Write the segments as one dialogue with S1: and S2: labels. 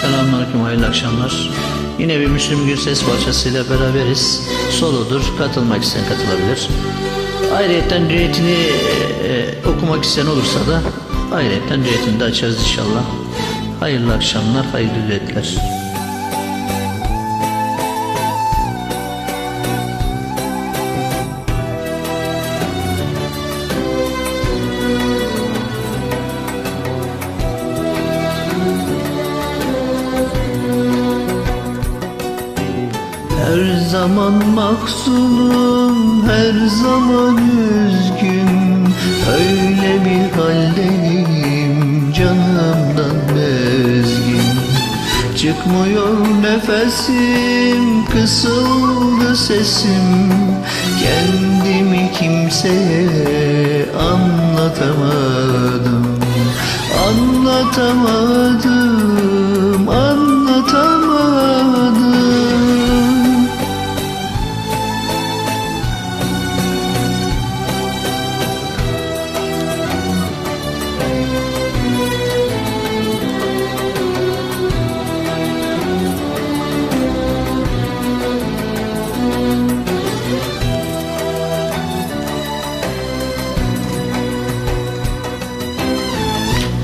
S1: Selamünaleyküm, hayırlı akşamlar. Yine bir Müslüm Gürses parçasıyla beraberiz. Solodur, katılmak isteyen katılabilir. Ayrıyeten düetini e, e, okumak isteyen olursa da ayrıyeten düetini de açarız inşallah. Hayırlı akşamlar, hayırlı düetler. Her zaman mahzunum, her zaman üzgün. Öyle bir haldeyim, canımdan bezgin. Çıkmıyor nefesim, kısıldı sesim. Kendimi kimseye anlatamadım. Anlatamadım,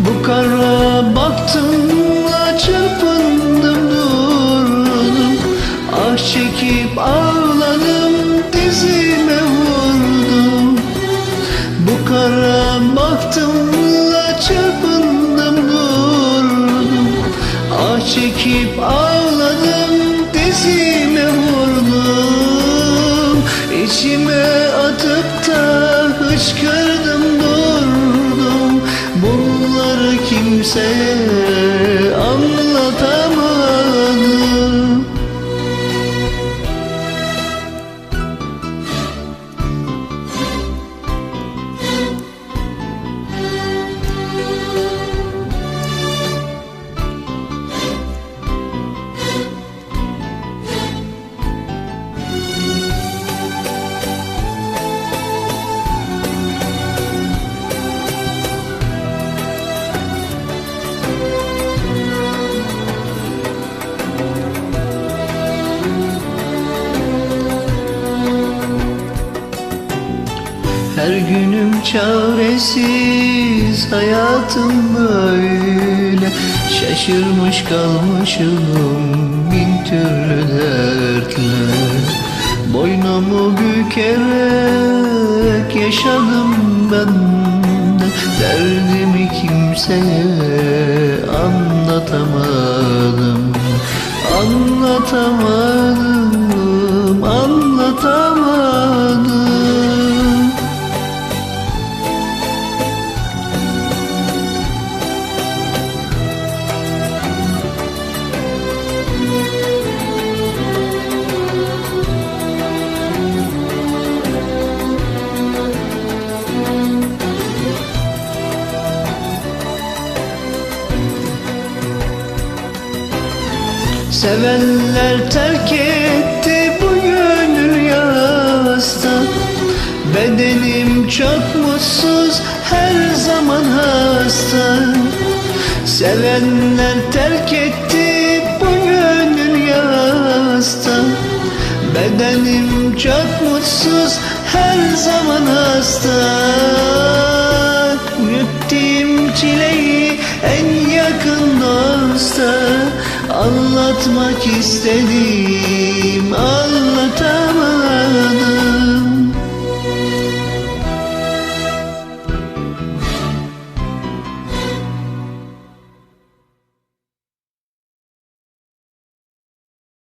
S1: Bu kara baktımla çırpındım durdum. Ah çekip ağladım dizime vurdum. Bu kara baktımla çırpındım durdum. Ah çekip ağladım dizime vurdum. İçime atıp da hıçkırdım kimseye Her günüm çaresiz hayatım böyle. Şaşırmış kalmışım bin türlü dertle Boynumu bükerek yaşadım ben de. Derdimi kimseye anlatamadım. Anlatamadım, anlatamadım Sevenler terk etti bu gönül yasta Bedenim çok mutsuz her zaman hasta. Sevenler terk etti bu gönül yasta Bedenim çok mutsuz her zaman hasta Anlatmak istedim anlatamam